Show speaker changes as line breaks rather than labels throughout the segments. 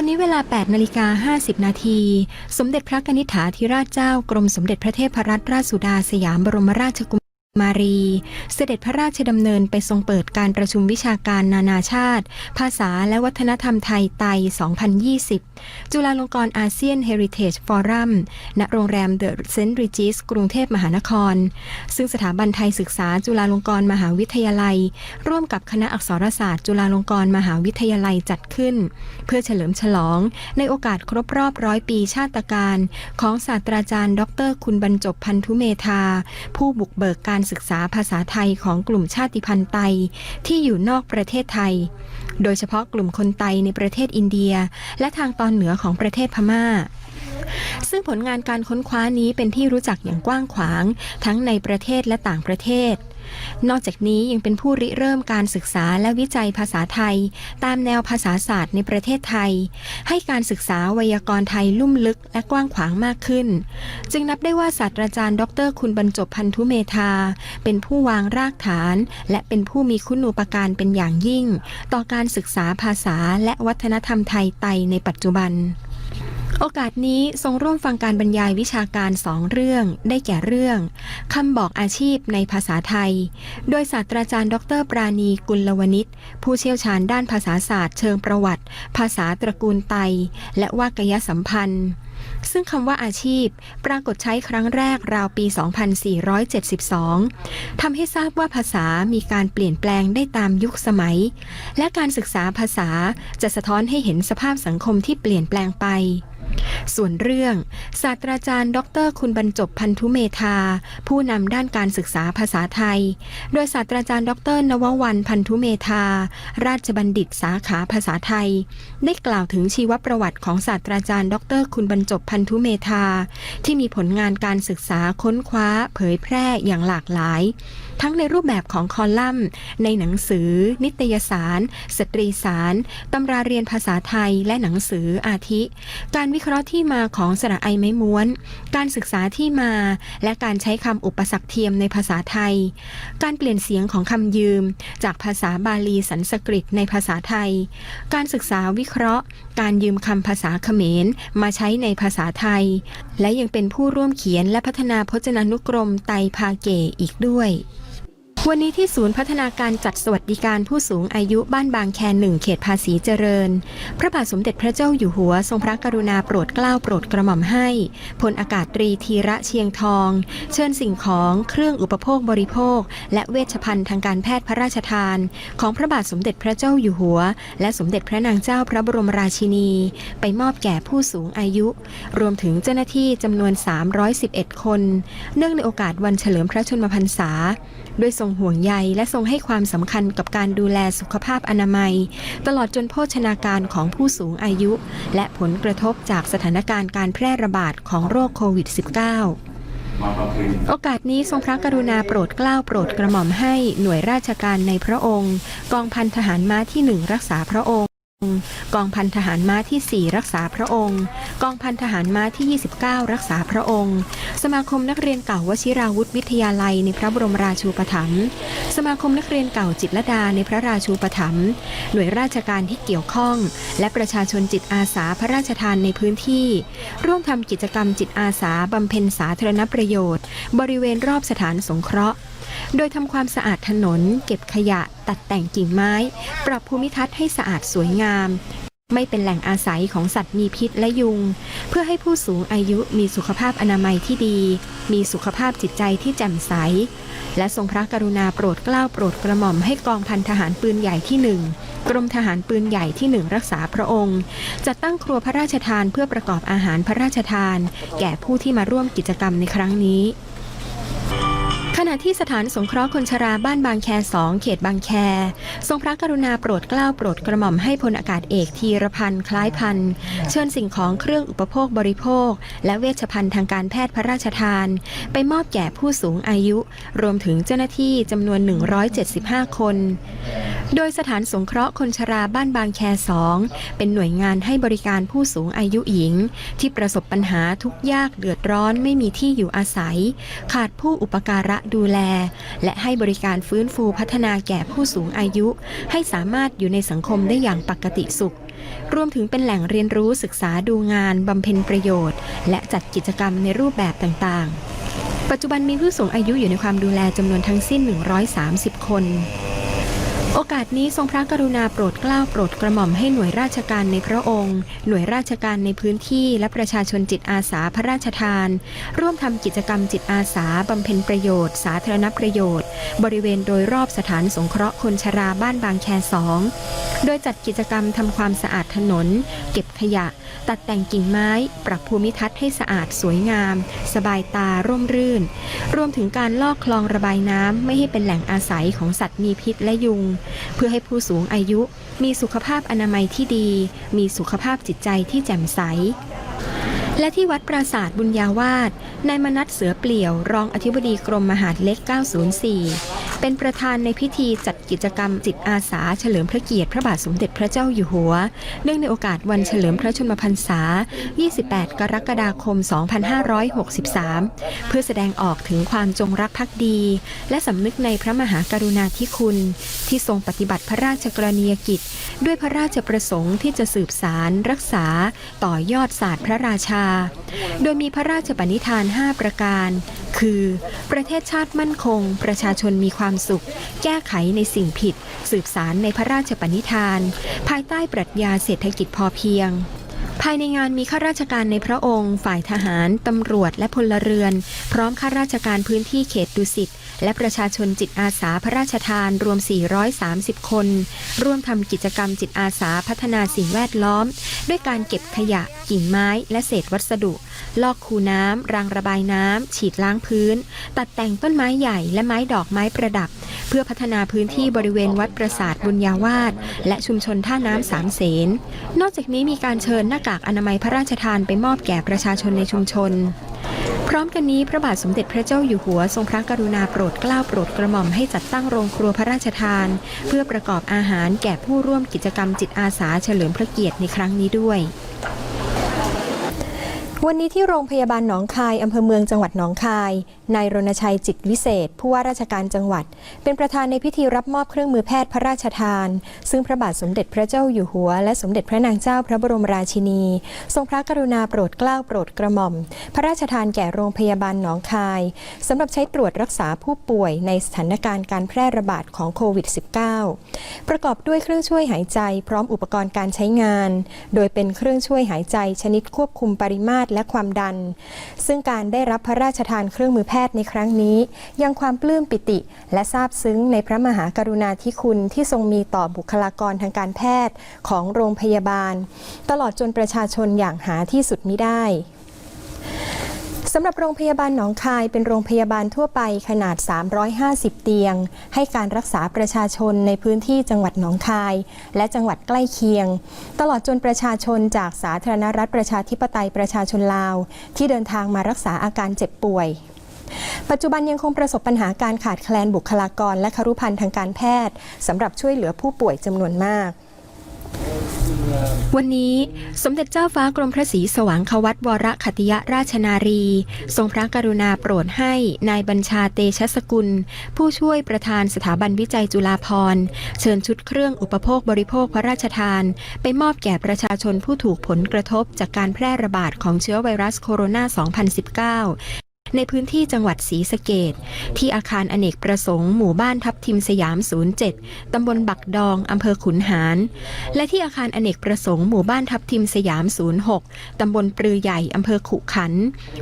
วันนี้เวลา 8นาฬิกา50 นาที สมเด็จพระกนิษฐาธิราชเจ้ากรมสมเด็จพระเทพรัตนราชสุดาสยามบรมราชกุ มารี เสด็จพระราชดำเนินไปทรงเปิดการประชุมวิชาการนานาชาติ ภาษาและวัฒนธรรมไทยไต 2020 จุฬาลงกรณ์อาเซียนเฮริเทจฟอรัมณโรงแรมเดอะเซนต์ริจิสกรุงเทพมหานคร ซึ่งสถาบันไทยศึกษาจุฬาลงกรณ์มหาวิทยาลัย ร่วมกับคณะอักษรศาสตร์ จุฬาลงกรณ์มหาวิทยาลัยจัดขึ้น เพื่อเฉลิมฉลอง ในโอกาสครบรอบร้อยปีชาติการ ของศาสตราจารย์ ดร คุณบรรจบพันธุเมธาผู้บุกเบิกการการศึกษาภาษาไทยของกลุ่มชาติพันธุ์ไตที่อยู่นอกประเทศไทย โดยเฉพาะกลุ่มคนไตในประเทศอินเดีย และทางตอนเหนือของประเทศพม่าซึ่งผลงานการค้นคว้านี้เป็นที่รู้จักอย่างกว้างขวาง ทั้งในประเทศและต่างประเทศ นอกจากนี้ยังเป็นผู้ริเริ่มการศึกษาและวิจัยภาษาไทย ตามแนวภาษาศาสตร์ในประเทศไทย ให้การศึกษาไวยากรณ์ไทยลุ่มลึกและกว้างขวางมากขึ้น จึงนับได้ว่าศาสตราจารย์ ดร คุณบรรจบพันธุเมธาเป็นผู้วางรากฐาน และเป็นผู้มีคุณูปการเป็นอย่างยิ่ง ต่อการศึกษาภาษาและวัฒนธรรมไทยไตในปัจจุบัน โอกาสนี้ทรงร่วมฟังการบรรยายวิชาการสองเรื่อง ได้แก่เรื่องคำบอกอาชีพในภาษาไทย โดยศาสตราจารย์ ดร ปราณีกุลวณิชผู้เชี่ยวชาญด้านภาษาศาสตร์เชิงประวัติ ภาษาตระกูลไต และวากยสัมพันธ์ ซึ่งคำว่าอาชีพปรากฏใช้ครั้งแรกราวปี 2472 ทำให้ทราบว่าภาษามีการเปลี่ยนแปลงได้ตามยุคสมัย และการศึกษาภาษาจะสะท้อนให้เห็นสภาพสังคมที่เปลี่ยนแปลงไป ส่วนเรื่อง ศาสตราจารย์ ดร คุณบรรจบพันธุเมธา ผู้นำด้านการศึกษาภาษาไทย โดยศาสตราจารย์ ดร นววันพันธุเมธา ราชบัณฑิตสาขาภาษาไทย ได้กล่าวถึงชีวประวัติของศาสตราจารย์ ดร คุณบรรจบพันธุเมธา ที่มีผลงานการศึกษาค้นคว้า เผยแพร่อย่างหลากหลาย ทั้งในรูปแบบของคอลัมน์ ในหนังสือ นิตยสาร สตรีสารตำราเรียนภาษาไทยและหนังสืออาทิ การวิเคราะห์ที่มาของสระไอไม้ม้วน การศึกษาที่มา และการใช้คำอุปสรรคเทียมในภาษาไทย การเปลี่ยนเสียงของคำยืม จากภาษาบาลีสันสกฤตในภาษาไทย การศึกษาวิเคราะห์ การยืมคำภาษาเขมร มาใช้ในภาษาไทย และยังเป็นผู้ร่วมเขียนและพัฒนาพจนานุกรมไตรภาเกอีกด้วย วันนี้ที่ศูนย์พัฒนาการจัดสวัสดิการผู้สูงอายุบ้านบางแคหนึ่งเขตภาษีเจริญ พระบาทสมเด็จพระเจ้าอยู่หัวทรงพระกรุณาโปรดเกล้าโปรดกระหม่อมให้พลอากาศตรีธีระเชียงทอง เชิญสิ่งของเครื่องอุปโภคบริโภค และเวชภัณฑ์ทางการแพทย์พระราชทาน ของพระบาทสมเด็จพระเจ้าอยู่หัว และสมเด็จพระนางเจ้าพระบรมราชินี ไปมอบแก่ผู้สูงอายุ รวมถึงเจ้าหน้าที่จำนวน 311 คน เนื่องในโอกาสวันเฉลิมพระชนมพรรษา ด้วยทรงห่วงใยและทรงให้ความสำคัญกับการดูแลสุขภาพอนามัย ตลอดจนโภชนาการของผู้สูงอายุ และผลกระทบจากสถานการณ์การแพร่ระบาดของโรคโควิด -19 โอกาสนี้ทรงพระกรุณาโปรดเกล้าโปรดกระหม่อมให้หน่วยราชการในพระองค์ กองพันทหารม้าที่หนึ่งรักษาพระองค์ กองพันทหารม้าที่ 4 รักษาพระองค์ กองพันทหารม้าที่ 29 รักษาพระองค์ สมาคมนักเรียนเก่าวชิราวุธวิทยาลัยในพระบรมราชูปถัมภ์ สมาคมนักเรียนเก่าจิตรดาในพระราชูปถัมภ์ หน่วยราชการที่เกี่ยวข้อง และประชาชนจิตอาสาพระราชทานในพื้นที่ ร่วมทำกิจกรรมจิตอาสาบำเพ็ญสาธารณประโยชน์ บริเวณรอบสถานสงเคราะห์ โดยทำความสะอาดถนน เก็บขยะ ตัดแต่งกิ่งไม้ ปรับภูมิทัศน์ให้สะอาดสวยงาม ไม่เป็นแหล่งอาศัยของสัตว์มีพิษและยุง เพื่อให้ผู้สูงอายุมีสุขภาพอนามัยที่ดี มีสุขภาพจิตใจที่แจ่มใส และทรงพระกรุณาโปรดเกล้าโปรดกระหม่อมให้กองพันทหารปืนใหญ่ที่หนึ่งกรมทหารปืนใหญ่ที่หนึ่งรักษาพระองค์ จัดตั้งครัวพระราชทานเพื่อประกอบอาหารพระราชทาน แก่ผู้ที่มาร่วมกิจกรรมในครั้งนี้ ขณะที่สถานสงเคราะห์คนชราบ้านบางแคสองเขตบางแค ทรงพระกรุณาโปรดเกล้าโปรดกระหม่อมให้พลอากาศเอกธีรพันธ์คล้ายพันธ์เชิญสิ่งของเครื่องอุปโภคบริโภค และเวชภัณฑ์ทางการแพทย์พระราชทาน ไปมอบแก่ผู้สูงอายุ รวมถึงเจ้าหน้าที่จำนวน 175 คน โดยสถานสงเคราะห์คนชราบ้านบางแคสองเป็นหน่วยงานให้บริการผู้สูงอายุหญิง ที่ประสบปัญหาทุกยากเดือดร้อนไม่มีที่อยู่อาศัย ขาดผู้อุปการะดูแล และให้บริการฟื้นฟูพัฒนาแก่ผู้สูงอายุ ให้สามารถอยู่ในสังคมได้อย่างปกติสุข รวมถึงเป็นแหล่งเรียนรู้ศึกษาดูงานบำเพ็ญประโยชน์ และจัดกิจกรรมในรูปแบบต่างๆ ปัจจุบันมีผู้สูงอายุอยู่ในความดูแลจำนวนทั้งสิ้น 130 คน โอกาสนี้ทรงพระกรุณาโปรดเกล้าโปรดกระหม่อมให้หน่วยราชการในพระองค์ หน่วยราชการในพื้นที่และประชาชนจิตอาสาพระราชทาน ร่วมทำกิจกรรมจิตอาสาบำเพ็ญประโยชน์ สาธารณประโยชน์ บริเวณโดยรอบสถานสงเคราะห์คนชราบ้านบางแคสองโดยจัดกิจกรรมทำความสะอาดถนน เก็บขยะ ตัดแต่งกิ่งไม้ ปรับภูมิทัศน์ให้สะอาดสวยงาม สบายตาร่มรื่น รวมถึงการลอกคลองระบายน้ำไม่ให้เป็นแหล่งอาศัยของสัตว์มีพิษและยุงเพื่อให้ผู้สูงอายุมีสุขภาพอนามัยที่ดี มีสุขภาพจิตใจที่แจ่มใสและที่วัดปราสาทบุญญาวาสนายมนัสเสือเปลี่ยว รองอธิบดีกรมมหาดเล็ก 904 เป็นประธานในพิธีจัดกิจกรรมจิตอาสาเฉลิมพระเกียรติพระบาทสมเด็จพระเจ้าอยู่หัว เนื่องในโอกาสวันเฉลิมพระชนมพรรษา 28 กรกฎาคม 2563 เพื่อแสดงออกถึงความจงรักภักดี และสำนึกในพระมหากรุณาธิคุณ ที่ทรงปฏิบัติพระราชกรณียกิจ ด้วยพระราชประสงค์ที่จะสืบสารรักษา ต่อยอดศาสตร์พระราชา โดยมีพระราชปณิธาน 5 ประการ คือ ประเทศชาติมั่นคง ประชาชนมีความสุข แก้ไขในสิ่งผิด สืบสารในพระราชปณิธาน ภายใต้ปรัชญาเศรษฐกิจพอเพียง ภายในงานมีข้าราชการในพระองค์ ฝ่ายทหาร ตำรวจและพลเรือน พร้อมข้าราชการพื้นที่เขตดุสิตและประชาชนจิตอาสาพระราชทานรวม 430 คน ร่วมทำกิจกรรมจิตอาสาพัฒนาสิ่งแวดล้อม ด้วยการเก็บขยะ กิ่งไม้และเศษวัสดุ ลอกคูน้ำรางระบายน้ำ ฉีดล้างพื้น ตัดแต่งต้นไม้ใหญ่และไม้ดอกไม้ประดับ เพื่อพัฒนาพื้นที่บริเวณวัดปราสาทบุญญาวาสและชุมชนท่าน้ำสามเสน นอกจากนี้มีการเชิญหน้ากากอนามัยพระราชทานไปมอบแก่ประชาชนในชุมชน พร้อมกันนี้พระบาทสมเด็จพระเจ้าอยู่หัวทรงพระกรุณาโปรดเกล้าโปรดกระหม่อมให้จัดตั้งโรงครัวพระราชทาน เพื่อประกอบอาหารแก่ผู้ร่วมกิจกรรมจิตอาสาเฉลิมพระเกียรติในครั้งนี้ด้วย วันนี้ที่โรงพยาบาลหนองคายอำเภอเมืองจังหวัดหนองคาย นายรณชัยจิตวิเศษ ผู้ว่าราชการจังหวัด เป็นประธานในพิธีรับมอบเครื่องมือแพทย์พระราชทาน ซึ่งพระบาทสมเด็จพระเจ้าอยู่หัว และสมเด็จพระนางเจ้าพระบรมราชินี ทรงพระกรุณาโปรดเกล้าโปรดกระหม่อม พระราชทานแก่โรงพยาบาลหนองคายสำหรับใช้ตรวจรักษาผู้ป่วยในสถานการณ์การแพร่ระบาดของโควิด -19 ประกอบด้วยเครื่องช่วยหายใจ พร้อมอุปกรณ์การใช้งาน โดยเป็นเครื่องช่วยหายใจชนิดควบคุมปริมาตรและความดัน ซึ่งการได้รับพระราชทานเครื่องมือแพทย์ในครั้งนี้ ยังความปลื้มปิติ และซาบซึ้งในพระมหากรุณาธิคุณที่ทรงมีต่อบุคลากรทางการแพทย์ของโรงพยาบาล ตลอดจนประชาชนอย่างหาที่สุดมิได้ สำหรับโรงพยาบาลหนองคายเป็นโรงพยาบาลทั่วไปขนาด 350 เตียง ให้การรักษาประชาชนในพื้นที่จังหวัดหนองคาย และจังหวัดใกล้เคียง ตลอดจนประชาชนจากสาธารณรัฐประชาธิปไตยประชาชนลาว ที่เดินทางมารักษาอาการเจ็บป่วย ปัจจุบันยังคงประสบปัญหาการขาดแคลนบุคลากรและครุพันธ์ทางการแพทย์สำหรับช่วยเหลือผู้ป่วยจำนวนมาก วันนี้สมเด็จเจ้าฟ้ากรมพระศรีสว่างควัตวรคติยราชนารี ทรงพระกรุณาโปรดให้นายบัญชาเตชะสกุล ผู้ช่วยประธานสถาบันวิจัยจุฬาภรณ์เชิญชุดเครื่องอุปโภคบริโภคพระราชทาน ไปมอบแก่ประชาชนผู้ถูกผลกระทบจากการแพร่ระบาดของเชื้อไวรัสโคโรนา 2019 ในพื้นที่จังหวัดศรีสะเกดที่อาคารอเนกประสงค์หมู่บ้านทับทิมสยาม 07 ตำบลบักดอง อำเภอขุนหาร และที่อาคารอเนกประสงค์หมู่บ้านทับทิมสยาม 06 ตำบลปรือใหญ่ อำเภอขุขัน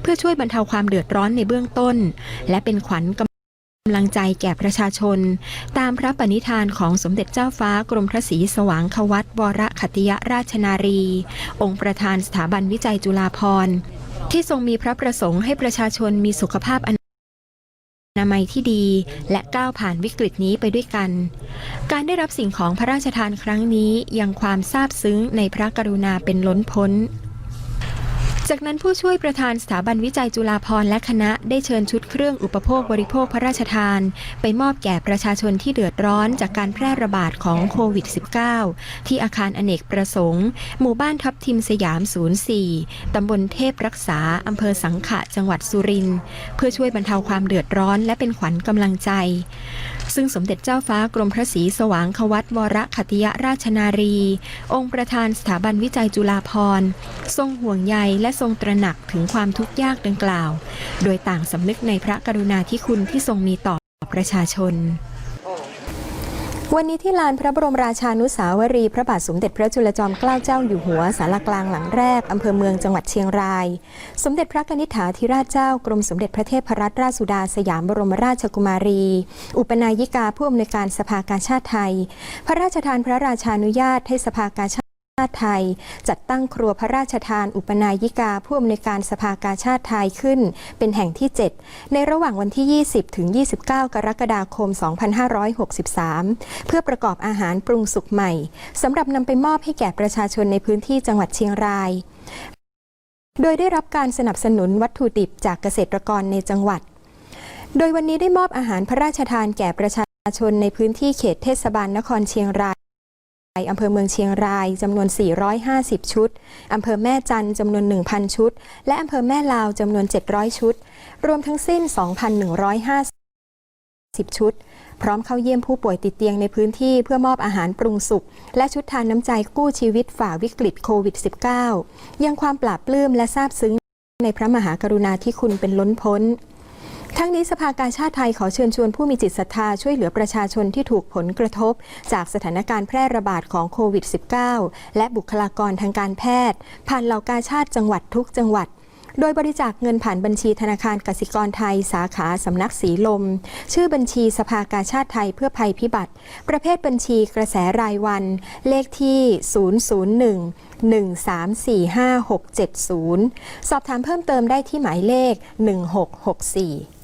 เพื่อช่วยบรรเทาความเดือดร้อนในเบื้องต้น และเป็นขวัญกำลังใจแก่ประชาชน ตามพระปณิธานของสมเด็จเจ้าฟ้ากรมพระศรีสว่างควัตวรคติยราชนารี องค์ประธานสถาบันวิจัยจุฬาภรณ์ ที่ทรงมีพระประสงค์ให้ประชาชนมีสุขภาพอนามัยที่ดีและก้าวผ่านวิกฤตนี้ไปด้วยกัน การได้รับสิ่งของพระราชทานครั้งนี้ยังความซาบซึ้งในพระกรุณาเป็นล้นพ้น จากนั้นผู้ช่วยประธานสถาบันวิจัยจุฬาภรณ์และคณะได้เชิญชุดเครื่องอุปโภคบริโภคพระราชทาน ไปมอบแก่ประชาชนที่เดือดร้อนจากการแพร่ระบาดของโควิด -19 ที่อาคารอเนกประสงค์ หมู่บ้านทับทิมสยาม 04 ตำบลเทพรักษา อำเภอสังขะ จังหวัดสุรินทร์เพื่อช่วยบรรเทาความเดือดร้อนและเป็นขวัญกำลังใจ ซึ่งสมเด็จเจ้าฟ้ากรมพระศรีสว่างควัตวรคติยราชนารี องค์ประธานสถาบันวิจัยจุฬาภรณ์ทรงห่วงใยและทรงตระหนักถึงความทุกข์ยากดังกล่าว โดยต่างสำนึกในพระกรุณาธิคุณที่ทรงมีต่อประชาชน วันนี้ที่ลานพระบรมราชานุสาวรีย์พระบาทสมเด็จพระจุลจอมเกล้าเจ้าอยู่หัวสารกลางหลังแรก อำเภอเมืองจังหวัดเชียงราย สมเด็จพระนิษฐาธิราชเจ้ากรมสมเด็จพระเทพรัตนราชสุดาสยามบรมราชกุมารี อุปนายิกาผู้อำนวยการสภากาชาติไทย พระราชทานพระราชานุญาตให้สภากาชาติ ชาติไทยจัดตั้งครัวพระราชทานอุปนายิกาผู้อำนวยการสภากาชาติไทยขึ้น เป็นแห่งที่ 7 ในระหว่างวันที่ 20 ถึง 29 กรกฎาคม 2563 เพื่อประกอบอาหารปรุงสุกใหม่สำหรับนำไปมอบให้แก่ประชาชนในพื้นที่จังหวัดเชียงราย โดยได้รับการสนับสนุนวัตถุดิบจากเกษตรกรในจังหวัด โดยวันนี้ได้มอบอาหารพระราชทานแก่ประชาชนในพื้นที่เขตเทศบาลนครเชียงราย อำเภอเมืองเชียงรายจำนวน 450 ชุด อำเภอแม่จันจำนวน 1,000 ชุด และอำเภอแม่ลาวจำนวน 700 ชุด รวมทั้งสิ้น 2,150 ชุด พร้อมเข้าเยี่ยมผู้ป่วยติดเตียงในพื้นที่เพื่อมอบอาหารปรุงสุกและชุดทานน้ำใจกู้ชีวิตฝ่าวิกฤตโควิด -19 ยังความปราบปลื้มและซาบซึ้งในพระมหากรุณาธิคุณเป็นล้นพ้น ทั้งนี้สภากาชาติไทยขอเชิญชวนผู้มีจิตศรัทธาช่วยเหลือประชาชนที่ถูกผลกระทบ จากสถานการณ์แพร่ระบาดของโควิด -19 และบุคลากรทางการแพทย์ ผ่านเหล่ากาชาติจังหวัดทุกจังหวัดโดยบริจาคเงินผ่านบัญชีธนาคารกสิกรไทย สาขาสำนักสีลม ชื่อบัญชีสภากาชาติไทยเพื่อภัยพิบัติ ประเภทบัญชีกระแสรายวัน เลขที่ 001 1345670 สอบถามเพิ่มเติมได้ที่หมายเลข 1664